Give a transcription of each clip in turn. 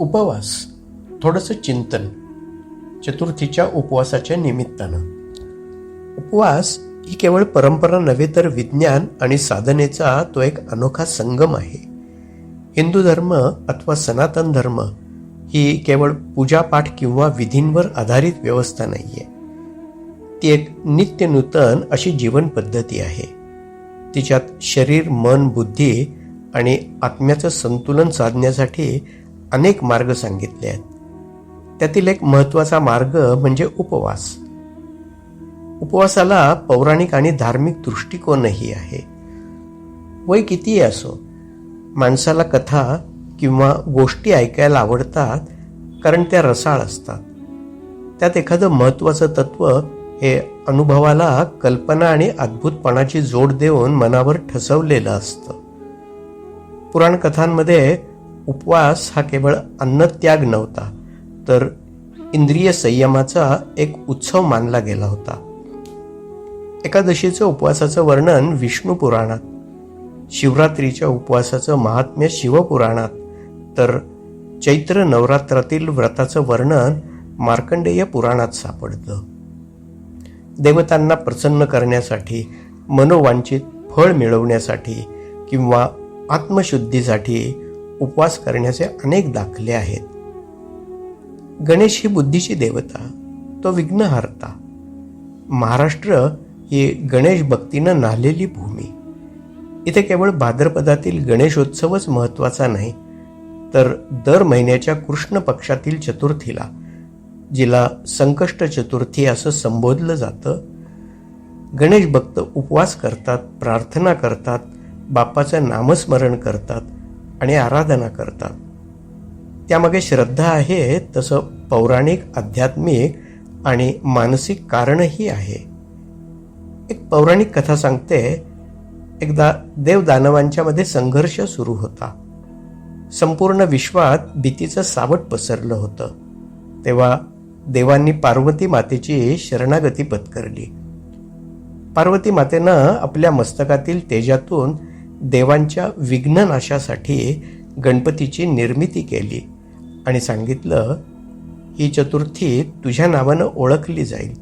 उपवास थोडंसं चिंतन चतुर्थीच्या उपवासाच्या निमित्तानं. उपवास ही केवळ परंपरा नव्हे तर विज्ञान आणि साधनेचा तो एक अनोखा संगम आहे. हिंदू धर्म अथवा सनातन धर्म ही केवळ पूजापाठ किंवा विधींवर आधारित व्यवस्था नाही आहे ती एक नित्य नूतन अशी जीवन पद्धती आहे. तिच्यात शरीर मन बुद्धी आणि आत्म्याचं संतुलन साधण्यासाठी अनेक मार्ग सांगितले आहेत. त्यातील एक महत्त्वाचा मार्ग म्हणजे उपवास. उपवासाला पौराणिक आणि धार्मिक दृष्टिकोनही आहे. वय कितीही असो माणसाला कथा किंवा गोष्टी ऐकायला आवडतात कारण त्या रसाळ असतात. त्यात एखादं महत्वाचं तत्व हे अनुभवाला कल्पना आणि अद्भुतपणाची जोड देऊन मनावर ठसवलेलं असतं. पुराण कथांमध्ये उपवास हा केवळ अन्नत्याग नव्हता तर इंद्रिय संयमाचा एक उत्सव मानला गेला होता. एकादशीचं उपवासाचं वर्णन विष्णू पुराणात शिवरात्रीच्या उपवासाचं महात्म्य शिवपुराणात तर चैत्र नवरात्रातील व्रताचं वर्णन मार्कंडेय पुराणात सापडतं. देवतांना प्रसन्न करण्यासाठी मनोवांछित फळ मिळवण्यासाठी किंवा आत्मशुद्धीसाठी उपवास करण्याचे अनेक दाखले आहेत. गणेश ही बुद्धीची देवता तो विघ्नहर्ता. महाराष्ट्र ही गणेश भक्तीनं नाहलेली भूमी. इथे केवळ भाद्रपदातील गणेशोत्सवच महत्त्वाचा नाही तर दर महिन्याच्या कृष्ण पक्षातील चतुर्थीला जिला संकष्ट चतुर्थी असं संबोधलं जातं गणेश भक्त उपवास करतात प्रार्थना करतात बाप्पाचं नामस्मरण करतात आणि आराधना करतात. त्यामागे श्रद्धा आहे तसं पौराणिक आध्यात्मिक आणि मानसिक कारणही आहे. एक पौराणिक कथा सांगते एकदा देवदानवांच्या मध्ये संघर्ष सुरू होता. संपूर्ण विश्वात भीतीचं सावट पसरलं होतं. तेव्हा देवांनी पार्वती मातेची शरणागती पत्करली. पार्वती मातेनं आपल्या मस्तकातील तेजातून देवांच्या विघ्ननाशासाठी गणपतीची निर्मिती केली आणि सांगितलं ही चतुर्थी तुझ्या नावानं ओळखली जाईल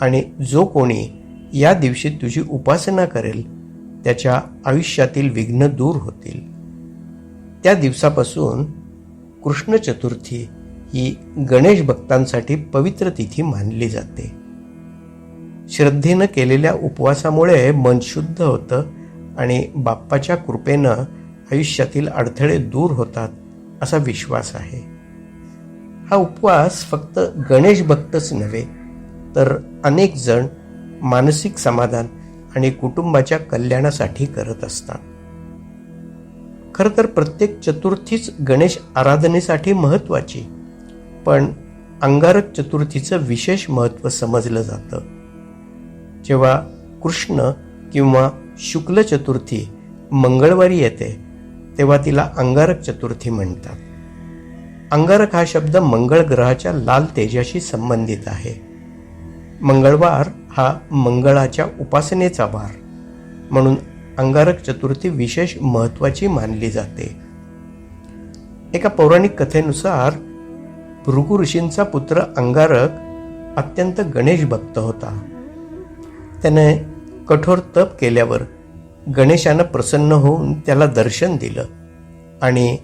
आणि जो कोणी या दिवशी तुझी उपासना करेल त्याच्या आयुष्यातील विघ्न दूर होतील. त्या दिवसापासून कृष्ण चतुर्थी ही गणेश भक्तांसाठी पवित्र तिथी मानली जाते. श्रद्धेनं केलेल्या उपवासामुळे मन शुद्ध होतं आणि बाप्पाच्या कृपेनं आयुष्यातील अडथळे दूर होतात असा विश्वास आहे. हा उपवास फक्त गणेश भक्तच नव्हे तर अनेक जण मानसिक समाधान आणि कुटुंबाच्या कल्याणासाठी करत असतात. खर तर प्रत्येक चतुर्थीच गणेश आराधनेसाठी महत्वाची पण अंगारक चतुर्थीचं विशेष महत्त्व समजलं जातं. जेव्हा कृष्ण किंवा शुक्ल चतुर्थी मंगळवारी येते तेव्हा तिला अंगारक चतुर्थी म्हणतात. अंगारक हा शब्द मंगळ ग्रहाच्या लाल तेजाशी संबंधित आहे. मंगळवार हा मंगळाच्या उपासनेचा वार म्हणून अंगारक चतुर्थी विशेष महत्वाची मानली जाते. एका पौराणिक कथेनुसार भृगु ऋषींचा पुत्र अंगारक अत्यंत गणेश भक्त होता. त्याने कठोर तप केल्यावर गणेशानं प्रसन्न होऊन त्याला दर्शन दिलं. आणि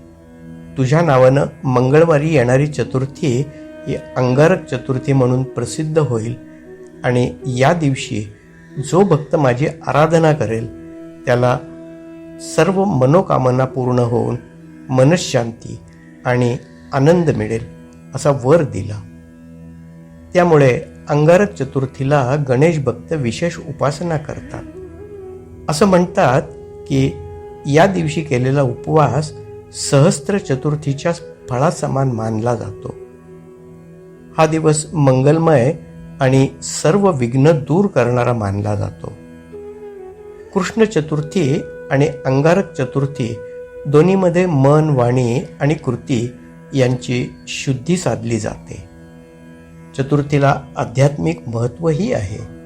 तुझ्या नावानं मंगळवारी येणारी चतुर्थी ही अंगारक चतुर्थी म्हणून प्रसिद्ध होईल. आणि या दिवशी जो भक्त माझी आराधना करेल त्याला सर्व मनोकामना पूर्ण होऊन मनशांती आणि आनंद मिळेल असा वर दिला. त्यामुळे अंगारक चतुर्थीला गणेश भक्त विशेष उपासना करतात. असं म्हणतात की या दिवशी केलेला उपवास सहस्त्र चतुर्थीच्या फळासमान मानला जातो. हा दिवस मंगलमय आणि सर्व विघ्न दूर करणारा मानला जातो. कृष्ण चतुर्थी आणि अंगारक चतुर्थी दोन्हीमध्ये मन वाणी आणि कृती यांची शुद्धी साधली जाते. चतुर्थीला आध्यात्मिक महत्त्वही आहे.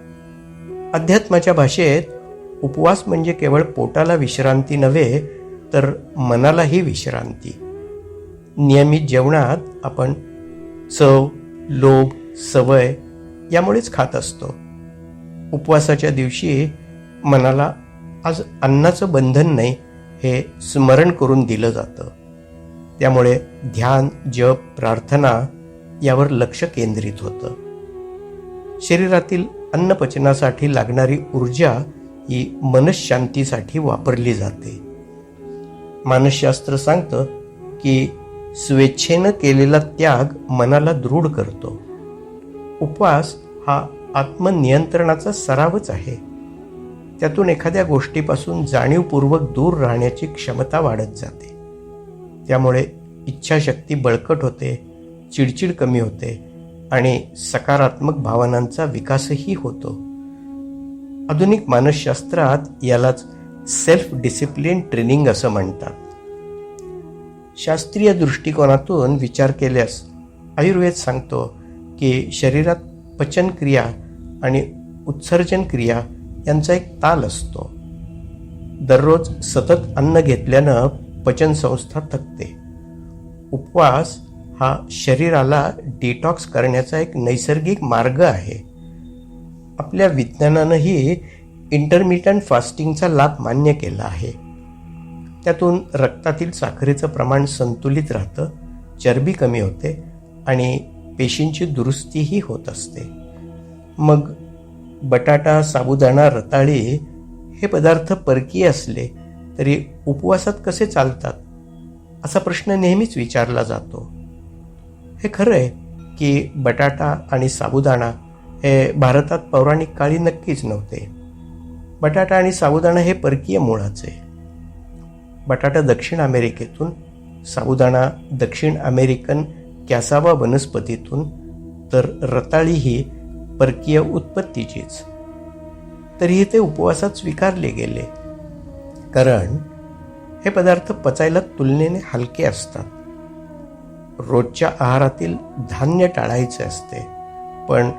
अध्यात्माच्या भाषेत उपवास म्हणजे केवळ पोटाला विश्रांती नव्हे तर मनालाही विश्रांती. नियमित जेवणात आपण चव लोभ सवय यामुळेच खात असतो. उपवासाच्या दिवशी मनाला आज अन्नाचं बंधन नाही हे स्मरण करून दिलं जातं. त्यामुळे ध्यान जप प्रार्थना यावर लक्ष केंद्रित होतं. शरीरातील अन्नपचनासाठी लागणारी ऊर्जा ही मनशांतीसाठी वापरली जाते. मानसशास्त्र सांगतं की स्वेच्छेनं केलेला त्याग मनाला दृढ करतो. उपवास हा आत्मनियंत्रणाचा सरावच आहे. त्यातून एखाद्या गोष्टीपासून जाणीवपूर्वक दूर राहण्याची क्षमता वाढत जाते. त्यामुळे इच्छाशक्ती बळकट होते चिडचिड कमी होते आणि सकारात्मक भावनांचा विकासही होतो. आधुनिक मानसशास्त्रात यालाच सेल्फ डिसिप्लिन ट्रेनिंग असं म्हणतात. शास्त्रीय दृष्टिकोनातून विचार केल्यास आयुर्वेद सांगतो की शरीरात पचनक्रिया आणि उत्सर्जन क्रिया यांचा एक ताल असतो. दररोज सतत अन्न घेतल्यानं पचनसंस्था थकते. उपवास हा शरीराला डिटॉक्स करण्याचा एक नैसर्गिक मार्ग आहे. आपल्या विज्ञानानंही इंटरमिटंट फास्टिंगचा लाभ मान्य केला आहे. त्यातून रक्तातील साखरेचं प्रमाण संतुलित राहतं चरबी कमी होते आणि पेशींची दुरुस्तीही होत असते. मग बटाटा साबुदाणा रताळी हे पदार्थ परकीय असले तरी उपवासात कसे चालतात? असा प्रश्न नेहमीच विचारला जातो. हे खरं आहे की बटाटा आणि साबुदाणा हे भारतात पौराणिक काळी नक्कीच नव्हते. बटाटा आणि साबुदाणा हे परकीय मुळाचे. बटाटा दक्षिण अमेरिकेतून साबुदाणा दक्षिण अमेरिकन कॅसावा वनस्पतीतून तर रताळी ही परकीय उत्पत्तीचीच. तरीही ते उपवासात स्वीकारले गेले. कारण हे पदार्थ पचायला तुलनेने हलके असतात. रोजच्या आहारातील धान्य टाळायचे असते पण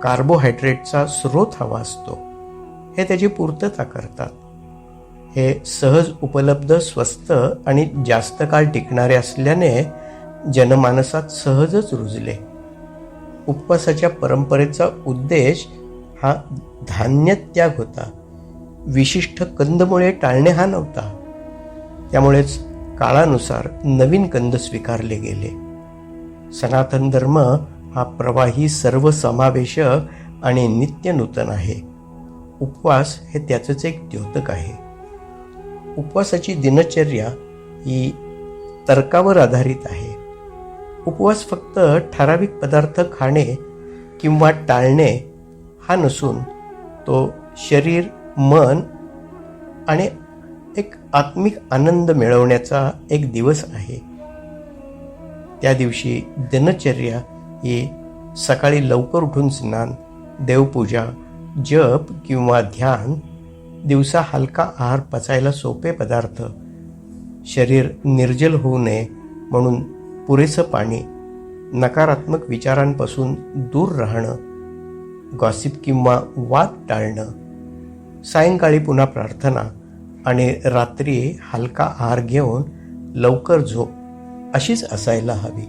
कार्बोहायड्रेटचा स्रोत हवा असतो. हे त्याची पूर्तता करतात. हे सहज उपलब्ध स्वस्त आणि जास्त काळ टिकणारे असल्याने जनमानसात सहजच रुजले. उपवासाच्या परंपरेचा उद्देश हा धान्य त्याग होता. विशिष्ट कंदमुळे टाळणे हा नव्हता. त्यामुळेच काळानुसार नवीन कंद स्वीकारले गेले. सनातन धर्म हा प्रवाही सर्वसमावेशक आणि नित्य नूतन आहे. उपवास हे त्याचंच एक द्योतक आहे. उपवासाची दिनचर्या ही तर्कावर आधारित आहे. उपवास फक्त ठराविक पदार्थ खाणे किंवा टाळणे हा नसून तो शरीर मन आणि एक आत्मिक आनंद मिळवण्याचा एक दिवस आहे. त्या दिवशी दिनचर्या ही सकाळी लवकर उठून स्नान देवपूजा जप किंवा ध्यान दिवसा हलका आहार पचायला सोपे पदार्थ शरीर निर्जल होऊ नये म्हणून पुरेसं पाणी नकारात्मक विचारांपासून दूर राहणं गॉसिप किंवा वाद टाळणं सायंकाळी पुन्हा प्रार्थना आणि रात्री हलका आहार घेऊन लवकर झोप अशीच असायला हवी.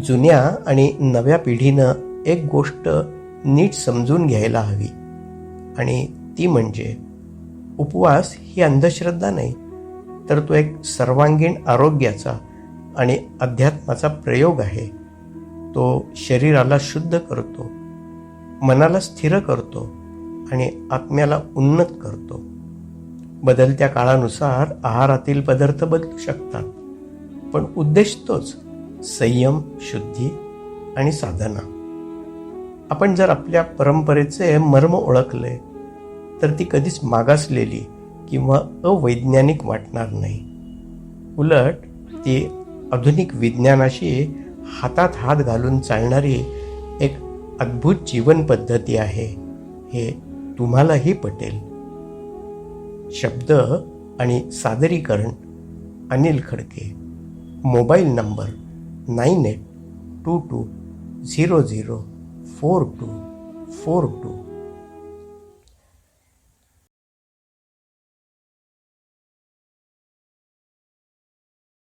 जुन्या आणि नव्या पिढीनं एक गोष्ट नीट समजून घ्यायला हवी आणि ती म्हणजे उपवास ही अंधश्रद्धा नाही तर तो एक सर्वांगीण आरोग्याचा आणि अध्यात्माचा प्रयोग आहे. तो शरीराला शुद्ध करतो मनाला स्थिर करतो आणि आत्म्याला उन्नत करतो. बदलत्या काळानुसार आहारातील पदार्थ बदलू शकतात. पण उद्देश तोच संयम शुद्धी आणि साधना. आपण जर आपल्या परंपरेचे मर्म ओळखले तर ती कधीच मागासलेली किंवा अवैज्ञानिक वाटणार नाही. उलट ती आधुनिक विज्ञानाशी हातात हात घालून चालणारी एक अद्भुत जीवन पद्धती आहे. हे तुम्हालाही पटेल. शब्द आणि सादरीकरण Anil Khadke. Mobile number nine eight two two zero zero four two four two.